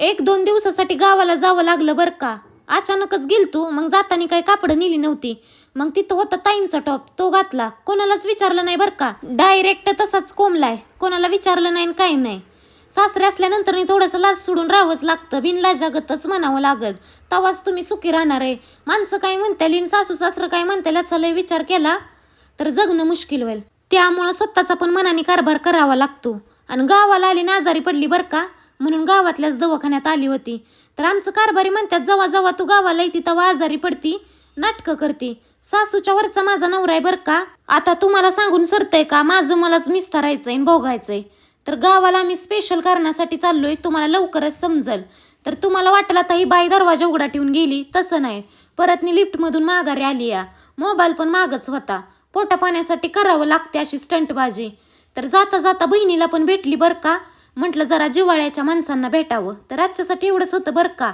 एक दोन दिवसासाठी गावाला जावं लागलं बरं का. अचानकच गेलतो मग जाताना काही कापडं नेली नव्हती. मग तिथं होता ताईंचा टॉप तो घातला. कोणालाच विचारलं नाही बरं का. डायरेक्ट तसाच कोंबलाय. कोणाला विचारलं नाही आणि काही नाही. सासरे असल्यानंतर थोडंसं लाज सोडून राहावंच लागतं. बिनलाजागतच म्हणावं लागल. तवाच तुम्ही सुखी राहणार आहे. माणसं काय म्हणतील आणि सासू सासरं काय म्हणतील याचा लय विचार केला तर जगणं मुश्किल होईल. त्यामुळं स्वतःचा पण मनाने कारभार करावा लागतो. आणि गावाला आली ना आजारी पडली बरं का. म्हणून गावातल्याच दवाखान्यात आली होती. तर आमचं कारभारी म्हणतात जवा जवा तू गावाला येते तेव्हा आजारी पडती नाटकं करते. सासूच्या वरचा माझा नवरा आहे बरं का? आता तुम्हाला सांगून सरतंय का? माझं मलाच मिस्तारायचंय आणि भोगायचंय. तर गावाला आम्ही स्पेशल करण्यासाठी चाललोय तुम्हाला लवकरच समजल. तर तुम्हाला वाटलं आता ही बाई दरवाजा उघडा ठेवून गेली तसं नाही. परत मी लिफ्टमधून माघारी आली या. मोबाईल पण मागच होता. पोटा पाण्यासाठी करावं लागते अशी स्टंटबाजी तर जाता जाता बहिणीला पण भेटली बरं का? म्हटलं जरा जिवाळ्याच्या माणसांना भेटावं तर आजच्यासाठी एवढंच होतं बरं का?